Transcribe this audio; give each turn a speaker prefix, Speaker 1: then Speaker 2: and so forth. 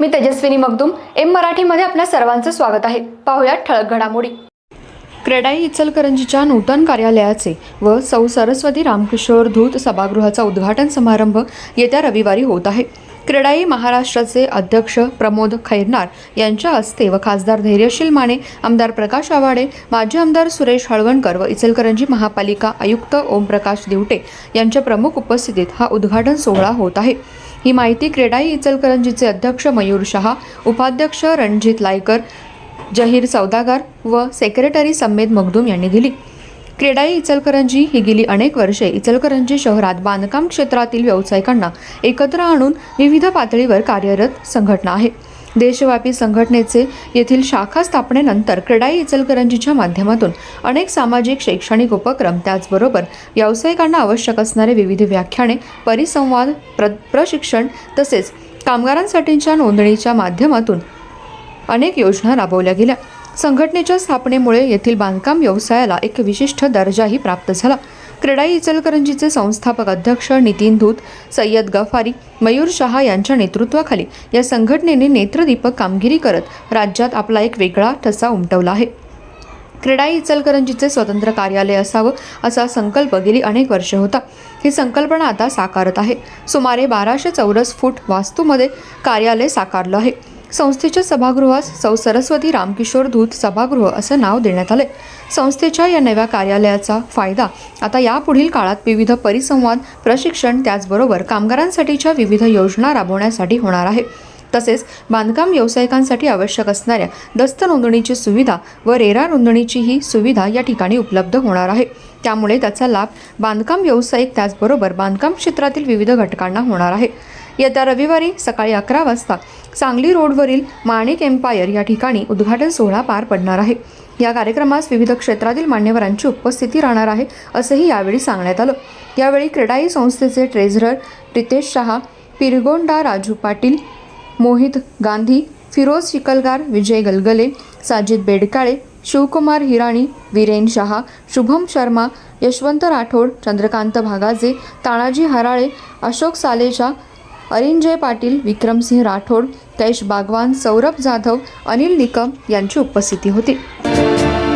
Speaker 1: मी Tejaswini Magdum M मराठीमध्ये आपल्या सर्वांचं स्वागत आहे. पाहुयात ठळक घडामोडी. क्रेडाई इचलकरंजीच्या नूतन कार्यालयाचे व सौ सरस्वती रामकिशोर धूत सभागृहाचा उद्घाटन समारंभ येत्या रविवारी होत आहे. क्रेडाई महाराष्ट्राचे अध्यक्ष प्रमोद खैरनार यांच्या हस्ते व खासदार धैर्यशील माने आमदार प्रकाश आवाडे माजी आमदार सुरेश हळवणकर व इचलकरंजी महापालिका आयुक्त ओमप्रकाश दिवटे यांच्या प्रमुख उपस्थितीत हा उद्घाटन सोहळा होत आहे. ही माहिती क्रेडाई इचलकरंजीचे अध्यक्ष मयूर शहा उपाध्यक्ष रणजित लायकर जहीर सौदागर व सेक्रेटरी संमेद मगदूम यांनी दिली. क्रेडाई इचलकरंजी ही गेली अनेक वर्षे. इचलकरंजी शहरात बांधकाम क्षेत्रातील व्यावसायिकांना एकत्र आणून विविध पातळीवर कार्यरत संघटना आहे. देशव्यापी संघटनेचे येथील शाखा स्थापनेनंतर क्रेडाई इचलकरंजीच्या माध्यमातून अनेक सामाजिक शैक्षणिक उपक्रम त्याचबरोबर व्यावसायिकांना आवश्यक असणारे विविध व्याख्याने परिसंवाद प्र प्रशिक्षण तसेच कामगारांसाठीच्या नोंदणीच्या माध्यमातून अनेक योजना राबवल्या गेल्या. संघटनेच्या स्थापनेमुळे येथील बांधकाम व्यवसायाला एक विशिष्ट दर्जाही प्राप्त झाला. क्रेडाई इचलकरंजीचे संस्थापक अध्यक्ष नितीन धूत सय्यद गफारी मयूर शहा यांच्या नेतृत्वाखाली या संघटनेने नेत्रदीपक कामगिरी करत राज्यात आपला एक वेगळा ठसा उमटवला आहे. क्रेडाई इचलकरंजीचे स्वतंत्र कार्यालय असावं असा संकल्प गेली अनेक वर्षे होता. ही संकल्पना आता साकारत आहे. सुमारे बाराशे चौरस फूट वास्तूमध्ये कार्यालय साकारलं आहे. संस्थेच्या सभागृहास सौ सरस्वती रामकिशोर धूत सभागृह असं नाव देण्यात आले संस्थेच्या या नव्या कार्यालयाचा फायदा आता यापुढील काळात विविध परिसंवाद प्रशिक्षण त्याचबरोबर कामगारांसाठीच्या विविध योजना राबवण्यासाठी होणार आहे. तसेच बांधकाम व्यावसायिकांसाठी आवश्यक असणाऱ्या दस्त नोंदणीची सुविधा व रेरा नोंदणीचीही सुविधा या ठिकाणी उपलब्ध होणार आहे. त्यामुळे त्याचा लाभ बांधकाम व्यावसायिक त्याचबरोबर बांधकाम क्षेत्रातील विविध घटकांना होणार आहे. येत्या रविवारी सकाळी अकरा वाजता सांगली रोडवरील माणिक एम्पायर या ठिकाणी उद्घाटन सोहळा पार पडणार आहे. या कार्यक्रमास विविध क्षेत्रातील मान्यवरांची उपस्थिती राहणार आहे असंही यावेळी सांगण्यात आलं. यावेळी क्रेडाई संस्थेचे ट्रेझरर रितेश शहा पिरगोंडा राजू पाटील मोहित गांधी फिरोज शिकलगार विजय गलगले साजिद बेडकाळे शिवकुमार हिराणी वीरेन शहा शुभम शर्मा यशवंत राठोड चंद्रकांत भागाजे तानाजी हराळे अशोक सालेजा अरिंजय पाटील विक्रमसिंह राठोड कैश बागवान सौरभ जाधव अनिल निकम यांची उपस्थिती होती.